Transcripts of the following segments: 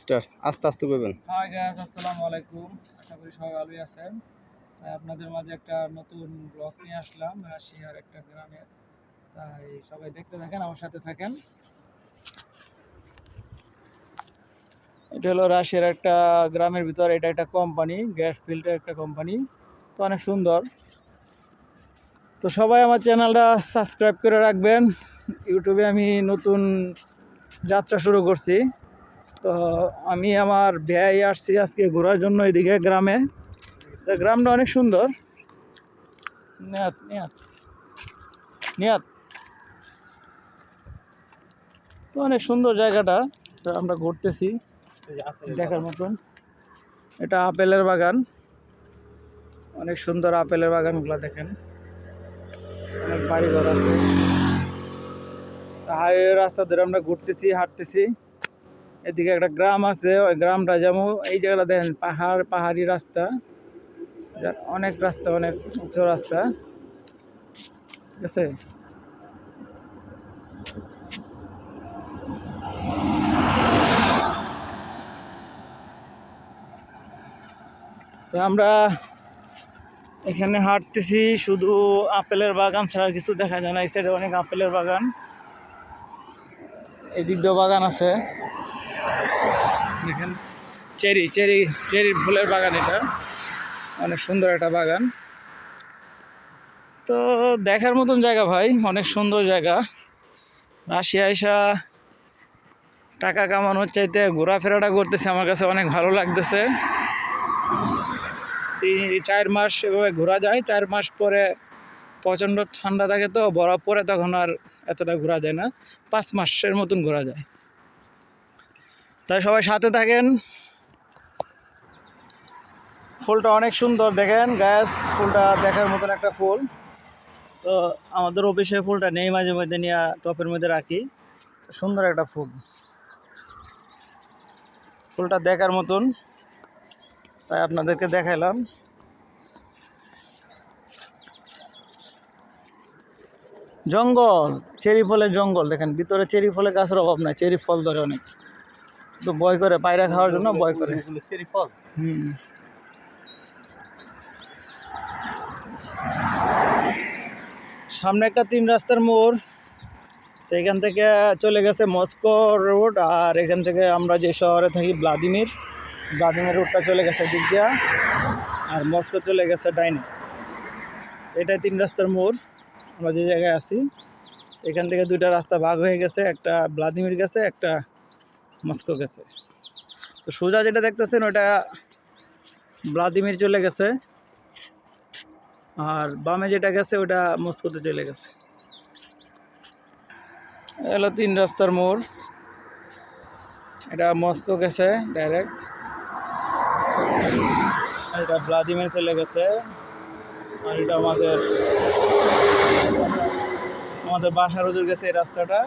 Star, আস্তে আস্তে করবেন হাই গাইস আসসালামু আলাইকুম। আশা করি সবাই ভালোই আছেন। তাই আপনাদের মাঝে একটা নতুন ব্লগ নিয়ে আসলাম, রাশিয়ার একটা গ্রামে। তাই সবাই দেখতে থাকেন, আমার সাথে থাকেন। এটা হলো রাশিয়ার একটা গ্রামের ভিতর, এটা একটা কোম্পানি গ্যাস ফিল্টার একটা কোম্পানি তো অনেক সুন্দর। তো সবাই আমার চ্যানেলটা সাবস্ক্রাইব করে রাখবেন। ইউটিউবে আমি নতুন যাত্রা শুরু করছি। তো আমি আমার ব্যয় আসছি আজকে ঘোরার জন্য এদিকে গ্রামে। তো গ্রামটা অনেক সুন্দর। নিয়াত নিয়াত নিয়াত। তো অনেক সুন্দর জায়গাটা, তো আমরা ঘুরতেছি দেখার মতন। এটা আপেলের বাগান। অনেক সুন্দর আপেলের বাগানগুলো দেখেন। অনেক বাড়ি ঘর আছে হাইওয়ে রাস্তা ধরে আমরা ঘুরতেছি, হাঁটতেছি। এদিকে একটা গ্রাম আছে, ওই গ্রামটা যেমন এই জায়গাটা দেখেন, পাহাড়, পাহাড়ি রাস্তা। অনেক রাস্তা, অনেক উঁচু রাস্তা। ঠিক আছে? তো আমরা এখানে হাঁটতেছি, শুধু আপেলের বাগান ছাড়া কিছু দেখা যায় না, এই সাইডে অনেক আপেলের বাগান। এদিক দিয়েও বাগান আছে। দেখেন, চেরি চেরি চেরি ফুলের বাগান এটা। অনেক সুন্দর একটা বাগান। তো দেখার মতন জায়গা ভাই, অনেক সুন্দর জায়গা। রাশিয়া এসা টাকা কামানোর চাইতে ঘোরাফেরাটা করতেছে, আমার কাছে অনেক ভালো লাগতেছে। তিন, চার মাস এভাবে ঘোরা যায়, চার মাস পরে প্রচণ্ড ঠান্ডা থাকে তো, বরফ পরে তখন আর এতটা ঘোরা যায় না, পাঁচ মাসের মতন ঘোরা যায়। তাই সবাই সাথে থাকেন। ফুলটা অনেক সুন্দর দেখেন গ্যাস ফুলটা দেখার মতন একটা ফুল। তো আমাদের অফিসে ফুলটা নেই, মাঝে মধ্যে নিয়ে টপের মধ্যে রাখি। সুন্দর একটা ফুল। ফুলটা দেখার মতন। তাই আপনাদেরকে দেখাইলাম। জঙ্গল, চেরি ফলের জঙ্গল, দেখেন, ভিতরে চেরি ফলের গাছের অভাব নাই, চেরি ফল ধরে অনেক। তো বয় করে পায়রা খাওয়ার জন্য বয় করে। চেরি ফল? হুম। সামনে একটা তিন রাস্তার মোড় তো এখান থেকে চলে গেছে মস্কো রোড আর এখান থেকে আমরা যে শহরে থাকি ভ্লাদিমির ভ্লাদিমির রোডটা চলে গেছে দিক দিয়া আর মস্কো চলে গেছে ডাইনে। এটাই তিন রাস্তার মোড় আমরা যে জায়গায় আছি। এখান থেকে দুইটা রাস্তা ভাগ হয়ে গেছে একটা ভ্লাদিমির গেছে একটা মস্কো গেছে। তো সোজা যেটা দেখতেছেন, ওটা ভ্লাদিমির চলে গেছে। আর বামে যেটা গেছে, ওটা মস্কোতে চলে গেছে। এলো তিন রাস্তার মোড়। এটা মস্কো গেছে, ডাইরেক্ট। এটা ভ্লাদিমির চলে গেছে। আর এটা আমাদের আমাদের বাসার ওজোর গেছে এই রাস্তাটা।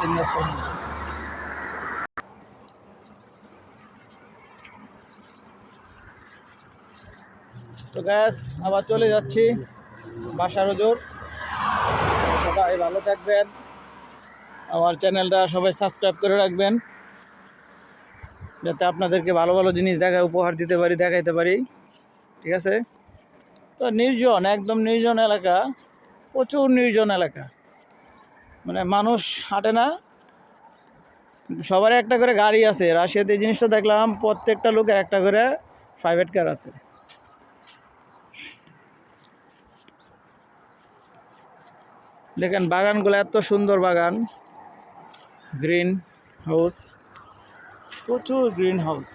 তিন রাস্তার মোড়। তো গ্যাস আবার চলে যাচ্ছি বাসার ওজোর সবাই ভালো থাকবেন। আমার চ্যানেলটা সবাই সাবস্ক্রাইব করে রাখবেন। যাতে আপনাদেরকে ভালো ভালো জিনিস দেখা, উপহার দিতে পারি, দেখাইতে পারি। ঠিক আছে? তো নির্জন, একদম নির্জন এলাকা। প্রচুর নির্জন এলাকা। মানে মানুষ হাঁটে না। সবার একটা করে গাড়ি আছে। রাশিয়াতে এই জিনিসটা দেখলাম, প্রত্যেকটা লোকের একটা করে প্রাইভেট কার আছে। দেখেন বাগানগুলো এত সুন্দর বাগান। গ্রিন হাউস প্রচুর গ্রিন হাউস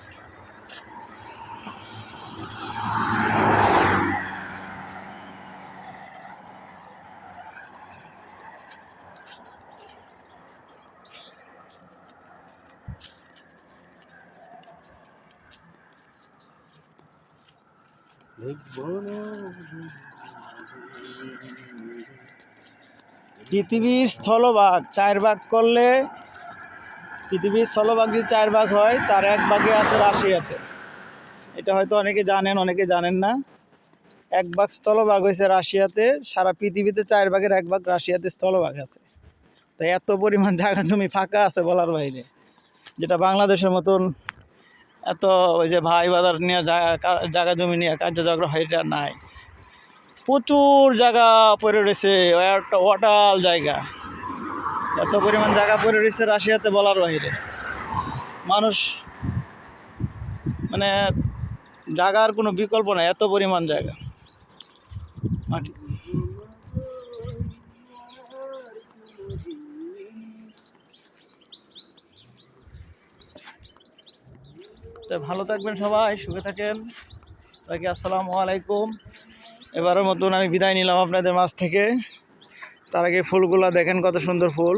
পৃথিবীর স্থলভাগ, চার ভাগ করলে পৃথিবীর স্থলভাগ যদি চার ভাগ হয়, তার এক ভাগে আছে রাশিয়াতে। এটা হয়তো অনেকে জানেন অনেকে জানেন না। এক ভাগ স্থলভাগ হয়েছে রাশিয়াতে, সারা পৃথিবীতে চার ভাগের এক ভাগ রাশিয়াতে স্থলভাগ আছে। তাই এত পরিমাণ জায়গা জমি ফাঁকা আছে বলার বাইরে। যেটা বাংলাদেশের মতন এত ওই যে ভাই বাজার নিয়ে জায়গা জমি নিয়ে কার্য ঝগড়া হয়, এটা নাই। প্রচুর জায়গা পড়ে রয়েছে, একটা ওয়াটাল জায়গা। এত পরিমাণ জায়গা পড়ে রয়েছে রাশিয়াতে বলার বাহিরে। মানুষ মানে জায়গার কোনো বিকল্প নাই, এত পরিমাণ জায়গা। মাটি। ভালো থাকবেন সবাই, সুখে থাকেন। সবাইকে আসসালামু আলাইকুম। এবারের মতন আমি বিদায় নিলাম আপনাদের মাছ থেকে। তার আগে ফুলগুলো দেখেন কত সুন্দর ফুল।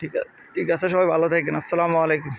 ঠিক আছে ঠিক আছে, সবাই ভালো থাকেন। আসসালামু আলাইকুম।